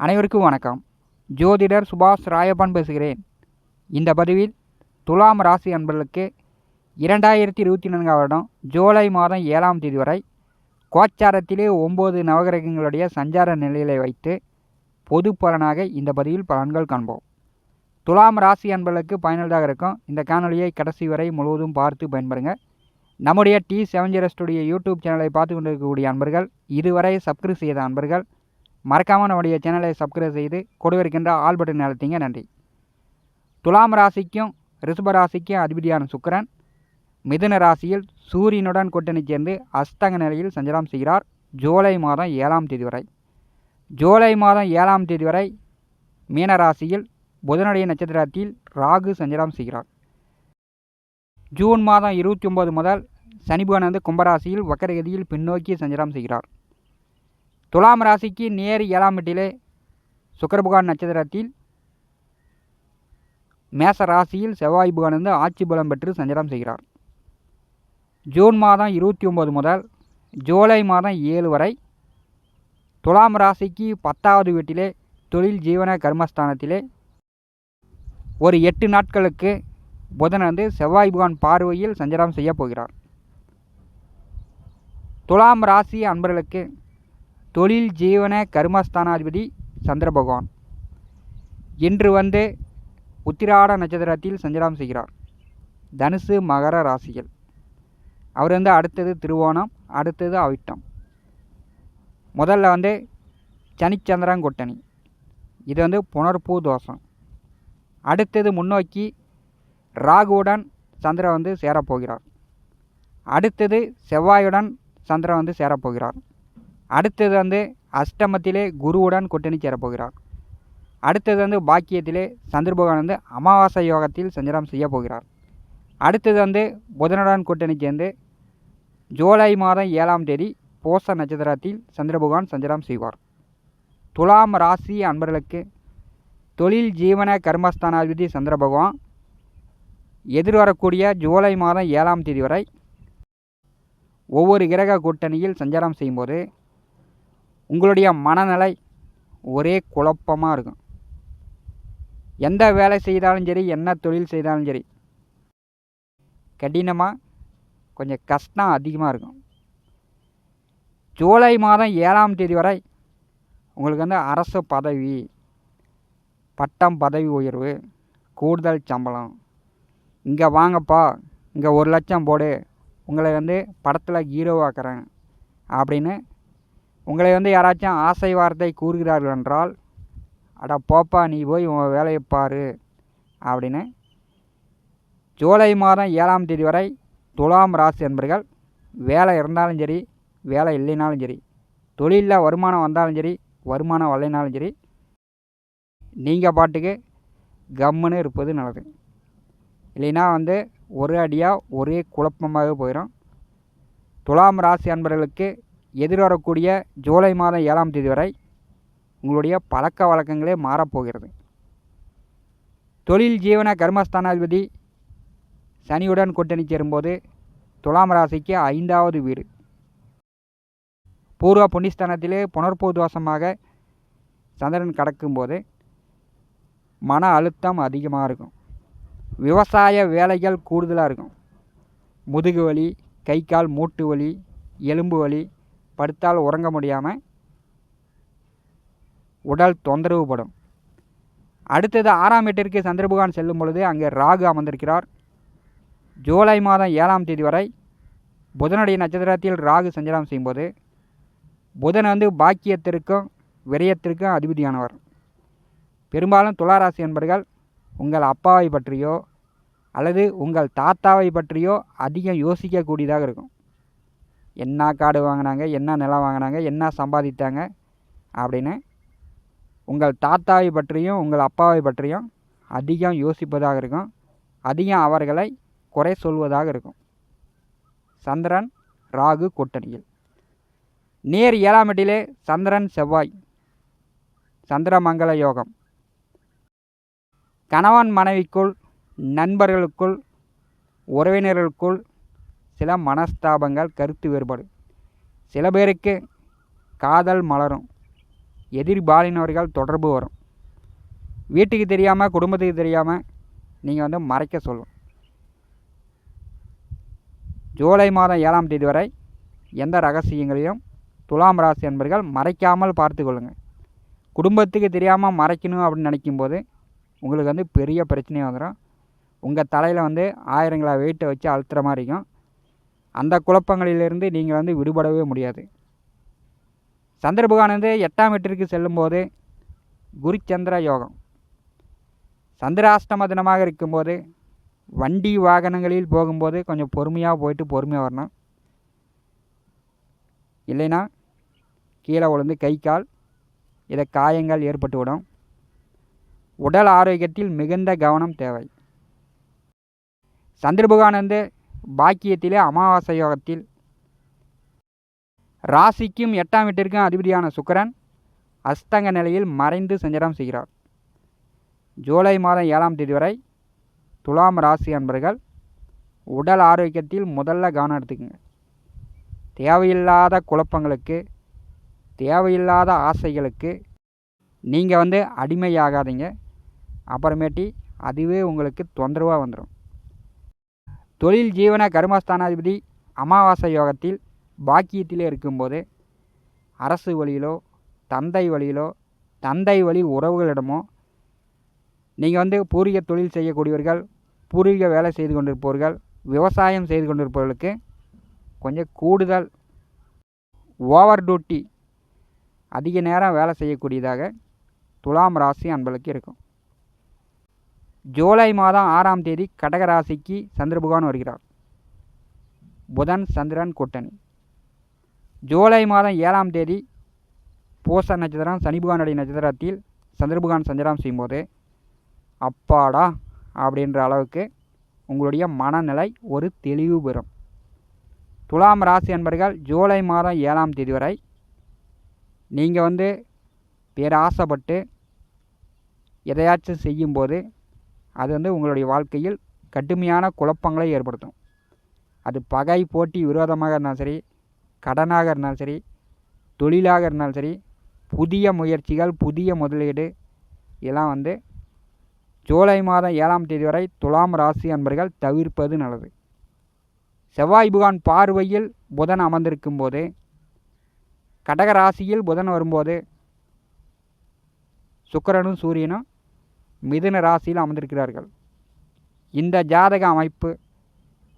அனைவருக்கும் வணக்கம். ஜோதிடர் சுபாஷ் ராயப்பன் பேசுகிறேன். இந்த பதிவில் துலாம் ராசி அன்பர்களுக்கு இரண்டாயிரத்தி இருபத்தி நான்காம் வருடம் ஜூலை மாதம் ஏழாம் தேதி வரை கோச்சாரத்திலே ஒம்பது நவகிரகங்களுடைய சஞ்சார நிலைகளை வைத்து பொது பலனாக இந்த பதிவில் பலன்கள் காண்போம். துலாம் ராசி அன்பர்களுக்கு பயனுள்ளதாக இருக்கும். இந்த காணொலியை கடைசி வரை முழுவதும் பார்த்து பயன்பெறுங்க. நம்முடைய T seven zero studio YouTube சேனலை பார்த்து கொண்டிருக்கக்கூடிய அன்பர்கள் இதுவரை சப்ஸ்கிரைப் செய்த அன்பர்கள் மறக்காமல் நம்முடைய சேனலை சப்ஸ்கிரைப் செய்து கொடுவிருக்கின்ற ஆல் பட்டன் நடத்திங்க நன்றி. துலாம் ராசிக்கும் ரிஷப ராசிக்கும் அதிபதியான சுக்கிரன். மிதுன ராசியில் சூரியனுடன் கூட்டணி சேர்ந்து அஸ்தங்க நிலையில் சஞ்சலம் செய்கிறார். ஜூலை மாதம் ஏழாம் தேதி வரை. ஜூலை மாதம் ஏழாம் தேதி வரை மீன ராசியில் புதனுடைய நட்சத்திரத்தில் ராகு சஞ்சலம் செய்கிறார். ஜூன் மாதம் இருபத்தி ஒம்பது முதல் சனி பகவான் வந்து கும்பராசியில் வக்கரகதியில் பின்னோக்கி சஞ்சலம் செய்கிறார். துலாம் ராசிக்கு நேர் ஏழாம் வீட்டிலே சுக்கரபுகான் நட்சத்திரத்தில் மேச ராசியில் செவ்வாய் பகவான் வந்து ஆட்சி பலம் பெற்று சஞ்சாரம் செய்கிறார். ஜூன் மாதம் இருபத்தி ஒம்பது முதல் ஜூலை மாதம் ஏழு வரை துலாம் ராசிக்கு பத்தாவது வீட்டிலே தொழில் ஜீவன கர்மஸ்தானத்திலே ஒரு எட்டு நாட்களுக்கு புதன் வந்து செவ்வாய் புகான் பார்வையில் சஞ்சாரம் செய்ய போகிறார். துலாம் ராசி அன்பர்களுக்கு தொழில் ஜீவன கர்மஸ்தானாதிபதி சந்திர பகவான் இன்று வந்து உத்திராட நட்சத்திரத்தில் சஞ்சலம் செய்கிறார். தனுசு மகர ராசிகள் அவர் வந்து அடுத்தது திருவோணம் அடுத்தது அவிட்டம். முதல்ல வந்து சனிச்சந்திரங்கொட்டணி இது வந்து புனர்பூ தோஷம். அடுத்தது முன்னோக்கி ராகுவுடன் சந்திரன் வந்து சேரப்போகிறார். அடுத்தது செவ்வாயுடன் சந்திரன் வந்து சேரப்போகிறார். அடுத்தது வந்து அஷ்டமத்திலே குருவுடன் கூட்டணி சேரப்போகிறார். அடுத்தது வந்து பாக்கியத்திலே சந்திர பகவான் வந்து அமாவாசை யோகத்தில் சஞ்சாரம் செய்ய போகிறார். அடுத்தது வந்து புதனுடன் கூட்டணி சேர்ந்து ஜூலை மாதம் ஏழாம் தேதி போச நட்சத்திரத்தில் சந்திர பகவான் சஞ்சாரம் செய்வார். துலாம் ராசி அன்பர்களுக்கு தொழில் ஜீவன கர்மஸ்தானாதிபதி சந்திர பகவான் எதிர்வரக்கூடிய ஜூலை மாதம் ஏழாம் தேதி வரை ஒவ்வொரு கிரக கூட்டணியில் சஞ்சாரம் செய்யும்போது உங்களுடைய மனநிலை ஒரே குழப்பமாக இருக்கும். எந்த வேலை செய்தாலும் சரி என்ன தொழில் செய்தாலும் சரி கடினமாக கொஞ்சம் கஷ்டம் அதிகமாக இருக்கும். ஜூலை மாதம் ஏழாம் தேதி வரை உங்களுக்கு வந்து அரசு பதவி பட்டம் பதவி உயர்வு கூடுதல் சம்பளம். இங்கே வாங்கப்பா இங்கே ஒரு லட்சம் போடு உங்களை வந்து படத்தில் ஹீரோவாக்குறேன் அப்படின்னு உங்களை வந்து யாராச்சும் ஆசை வார்த்தை கூறுகிறார்கள் என்றால் அட போப்பா நீ போய் உன் வேலையை பாரு அப்படின்னு ஜூலை மாதம் ஏழாம் தேதி வரை துலாம் ராசி என்பர்கள் வேலை இருந்தாலும் சரி வேலை இல்லைனாலும் சரி தொழிலில் வருமானம் வந்தாலும் சரி வருமானம் வரலைனாலும் சரி நீங்கள் பாட்டுக்கு கம்முன்னு இருப்பது நல்லது. இல்லைன்னா வந்து ஒரு அடியாக ஒரே குழப்பமாக போயிடும் துலாம் ராசி அன்பர்களுக்கு எதிர்வரக்கூடிய ஜூலை மாதம் ஏழாம் தேதி வரை உங்களுடைய பழக்க வழக்கங்களே மாறப்போகிறது. தொழில் ஜீவன கர்மஸ்தானாதிபதி சனியுடன் கூட்டணி சேரும்போது துலாம் ராசிக்கு ஐந்தாவது வீடு. பூர்வ புண்ணிஸ்தானத்திலே புனர்பூதுவாசமாக சந்திரன் கடக்கும்போது மன அழுத்தம் அதிகமாக இருக்கும். விவசாய வேலைகள் கூடுதலாக இருக்கும். முதுகு வலி கை கால் மூட்டு வலி எலும்பு வலி படுத்தால் உறங்க முடியாமல் உடல் தொந்தரவு படும் அடுத்தது ஆறாம் வீட்டிற்கு சந்திரபகவான் செல்லும் பொழுது அங்கே ராகு அமர்ந்திருக்கிறார். ஜூலை மாதம் ஏழாம் தேதி வரை புதனுடைய நட்சத்திரத்தில் ராகு சஞ்சாரம் செய்யும்போது புதன் வந்து பாக்கியத்திற்கும் விரயத்திற்கும் அதிபதியானவர். பெரும்பாலும் துளாராசி என்பர்கள் உங்கள் அப்பாவை பற்றியோ அல்லது உங்கள் தாத்தாவை பற்றியோ அதிகம் யோசிக்கக்கூடியதாக இருக்கும். என்ன காடு வாங்கினாங்க என்ன நிலம் வாங்கினாங்க என்ன சம்பாதித்தாங்க அப்படின்னு உங்கள் தாத்தாவை பற்றியும் உங்கள் அப்பாவை பற்றியும் அதிகம் யோசிப்பதாக இருக்கும். அதிகம் அவர்களை குறை சொல்வதாக இருக்கும். சந்திரன் ராகு கூட்டணியில். நேர் ஏழாம் எட்டிலே சந்திரன் செவ்வாய். சந்திரமங்கல யோகம். கணவன் மனைவிக்குள் நண்பர்களுக்குள் உறவினர்களுக்குள் சில மனஸ்தாபங்கள் கருத்து வேறுபாடு. சில பேருக்கு காதல் மலரும். எதிர்பாலினவர்கள் தொடர்பு வரும். வீட்டுக்கு தெரியாமல் குடும்பத்துக்கு தெரியாமல் நீங்கள் வந்து மறைக்க சொல்லும். ஜூலை மாதம் ஏழாம் தேதி வரை எந்த ரகசியங்களையும் துலாம் ராசி என்பர்கள் மறைக்காமல் பார்த்து கொள்ளுங்கள் குடும்பத்துக்கு தெரியாமல் மறைக்கணும் அப்படின்னு நினைக்கும்போது உங்களுக்கு வந்து பெரிய பிரச்சனையாக வந்துடும் உங்கள் தலையில் வந்து ஆயிரங்களா வெயிட்டை வச்சு அழுத்துற மாதிரி இருக்கும். அந்த குழப்பங்களிலிருந்து நீங்கள் வந்து விடுபடவே முடியாது. சந்திரபகானந்து எட்டாம் வீட்டிற்கு செல்லும்போது குருச்சந்திர யோகம். சந்திராஷ்டம தினமாக இருக்கும்போது வண்டி வாகனங்களில் போகும்போது கொஞ்சம் பொறுமையாக போயிட்டு பொறுமையாக வரணும். இல்லைன்னா கீழே விழுந்து கை கால் இதை காயங்கள் ஏற்பட்டுவிடும் உடல் ஆரோக்கியத்தில் மிகுந்த கவனம் தேவை. சந்திரபுகானந்து பாக்கியத்திலே அமாவாசை யோகத்தில் ராசிக்கும் எட்டாம் வீட்டிற்கும் அதிபதியான சுக்கிரன் அஸ்தங்க நிலையில் மறைந்து சஞ்சாரம் செய்கிறார். ஜூலை மாதம் ஏழாம் தேதி வரை துலாம் ராசி அன்பர்கள் உடல் ஆரோக்கியத்தில் முதல்ல கவனம் எடுத்துக்கங்க. தேவையில்லாத குழப்பங்களுக்கு தேவையில்லாத ஆசைகளுக்கு நீங்கள் வந்து அடிமையாகாதீங்க. அப்புறமேட்டி அதுவே உங்களுக்கு தொந்தரவாக வந்துடும் தொழில் ஜீவன கர்மஸ்தானாதிபதி அமாவாசை யோகத்தில் பாக்கியத்திலே இருக்கும்போது அரசு வழியிலோ தந்தை வழியிலோ தந்தை வழி உறவுகளிடமோ நீங்கள் வந்து பூர்வீக தொழில் செய்யக்கூடியவர்கள் பூர்வீக வேலை செய்து கொண்டிருப்பவர்கள் விவசாயம் செய்து கொண்டிருப்பவர்களுக்கு கொஞ்சம் கூடுதல் ஓவர் டியூட்டி அதிக நேரம் வேலை செய்யக்கூடியதாக துலாம் ராசி அன்பளுக்கு இருக்கும். ஜூலை மாதம் ஆறாம் தேதி கடகராசிக்கு சந்திர பகவான் வருகிறார். புதன் சந்திரன் கூட்டணி. ஜூலை மாதம் ஏழாம் தேதி பூச நட்சத்திரம் சனிபுகானுடைய நட்சத்திரத்தில் சந்திரபுகான் சஞ்சாரம் செய்யும்போது அப்பாடா அப்படின்ற அளவுக்கு உங்களுடைய மனநிலை ஒரு தெளிவு பெறும். துலாம் ராசி அன்பர்கள் ஜூலை மாதம் ஏழாம் தேதி வரை நீங்கள் வந்து பேராசைப்பட்டு எதையாச்சும் செய்யும்போது அது வந்து உங்களுடைய வாழ்க்கையில் கடுமையான குழப்பங்களை ஏற்படுத்தும். அது பகை போட்டி விரோதமாக இருந்தாலும் சரி கடனாக இருந்தாலும் சரி தொழிலாக இருந்தாலும் சரி புதிய முயற்சிகள் புதிய முதலீடு இதெல்லாம் வந்து ஜூலை மாதம் ஏழாம் தேதி வரை துலாம் ராசி அன்பர்கள் தவிர்ப்பது நல்லது. செவ்வாய் புகான் பார்வையில் புதன் அமர்ந்திருக்கும் போது கடக ராசியில் புதன் வரும்போது சுக்கிரனும் சூரியனும் மிதுன ராசியில் அமர்ந்திருக்கிறார்கள். இந்த ஜாதக அமைப்பு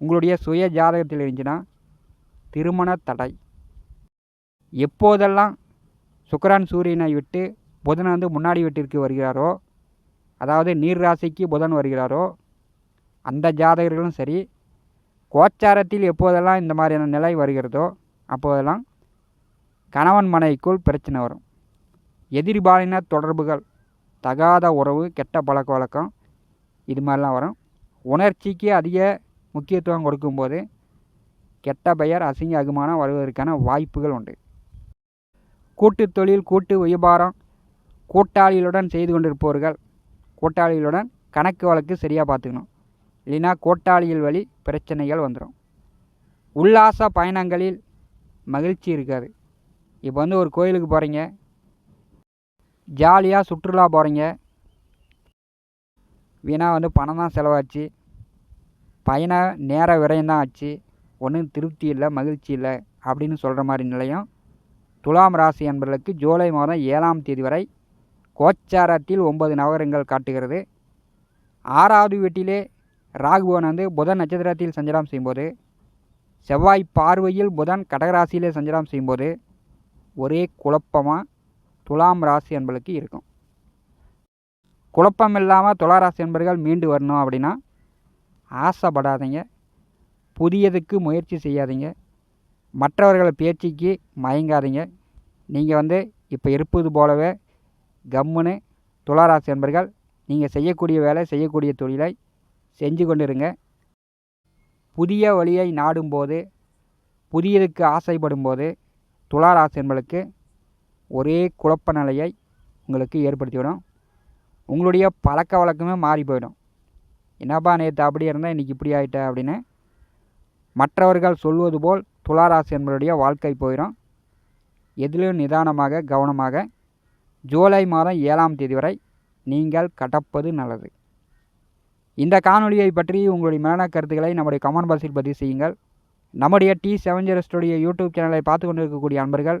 உங்களுடைய சுய ஜாதகத்தில் இருந்துச்சுன்னா திருமண தடை. எப்போதெல்லாம் சுக்கிரன் சூரியனை விட்டு புதன் வந்து முன்னாடி வீட்டிற்கு வருகிறாரோ அதாவது நீர் ராசிக்கு புதன் வருகிறாரோ அந்த ஜாதகர்களும் சரி கோச்சாரத்தில் எப்போதெல்லாம் இந்த மாதிரியான நிலை வருகிறதோ அப்போதெல்லாம் கணவன் மனைவிக்குள் பிரச்சனை வரும். எதிர்பாலின தொடர்புகள் தகாத உறவு கெட்ட பழக்க வழக்கம் இது மாதிரிலாம் வரும். உணர்ச்சிக்கு அதிக முக்கியத்துவம் கொடுக்கும்போது கெட்ட பெயர் அசிங்க அகுமானம் வருவதற்கான வாய்ப்புகள் உண்டு. கூட்டு தொழில் கூட்டு வியாபாரம் கூட்டாளிகளுடன் செய்து கொண்டிருப்பவர்கள் கூட்டாளிகளுடன் கணக்கு வழக்கு சரியாக பார்த்துக்கணும். இல்லைன்னா கூட்டாளிகள் வழி பிரச்சனைகள் வந்துடும் உல்லாச பயணங்களில் மகிழ்ச்சி இருக்காது. இப்போ வந்து ஒரு கோயிலுக்கு போகிறீங்க ஜாலியாக சுற்றுலா போகிறீங்க வீணாக வந்து பணம் தான் செலவாச்சு. பயண நேர விரயம் தான் ஆச்சு. ஒன்றும் திருப்தி இல்லை மகிழ்ச்சி இல்லை அப்படின்னு சொல்கிற மாதிரி நிலையம். துலாம் ராசி என்பவர்களுக்கு ஜூலை மாதம் ஏழாம் தேதி வரை கோச்சாரத்தில் ஒன்பது நவகரங்கள் காட்டுகிறது. ஆறாவது வீட்டிலே ராகுபவன் வந்து புதன் நட்சத்திரத்தில் சஞ்சலம் செய்யும்போது செவ்வாய் பார்வையில் புதன் கடகராசியிலே சஞ்சலம் செய்யும்போது ஒரே குழப்பமாக துலாம் ராசி என்பளுக்கு இருக்கும். குழப்பம் இல்லாமல் துளாராசி என்பர்கள் மீண்டு வரணும் அப்படின்னா ஆசைப்படாதீங்க. புதியதுக்கு முயற்சி செய்யாதீங்க. மற்றவர்கள் பேச்சுக்கு மயங்காதீங்க. நீங்கள் வந்து இப்போ இருப்பது போலவே கம்முன்னு துளாராசி என்பர்கள் நீங்கள் செய்யக்கூடிய வேலை செய்யக்கூடிய தொழிலை செஞ்சு கொண்டிருங்க. புதிய வழியை நாடும்போது புதியதுக்கு ஆசைப்படும் போது துளாராசி என்பளுக்கு ஒரே குழப்ப நிலையை உங்களுக்கு ஏற்படுத்திவிடும். உங்களுடைய பழக்க வழக்கமே மாறி போயிடும். என்னப்பா நேற்று அப்படி இருந்தால் இன்றைக்கி இப்படி ஆகிட்ட அப்படின்னு மற்றவர்கள் சொல்வது போல் துளாராசி என்பவருடைய வாழ்க்கை போயிடும். எதிலும் நிதானமாக கவனமாக ஜூலை மாதம் ஏழாம் தேதி வரை நீங்கள் கடப்பது நல்லது. இந்த காணொலியை பற்றி உங்களுடைய மேலான கருத்துக்களை நம்முடைய கமெண்ட் பாக்ஸில் பதிவு செய்யுங்கள். நம்முடைய T seven zero studio YouTube சேனலை பார்த்து கொண்டிருக்கக்கூடிய அன்பர்கள்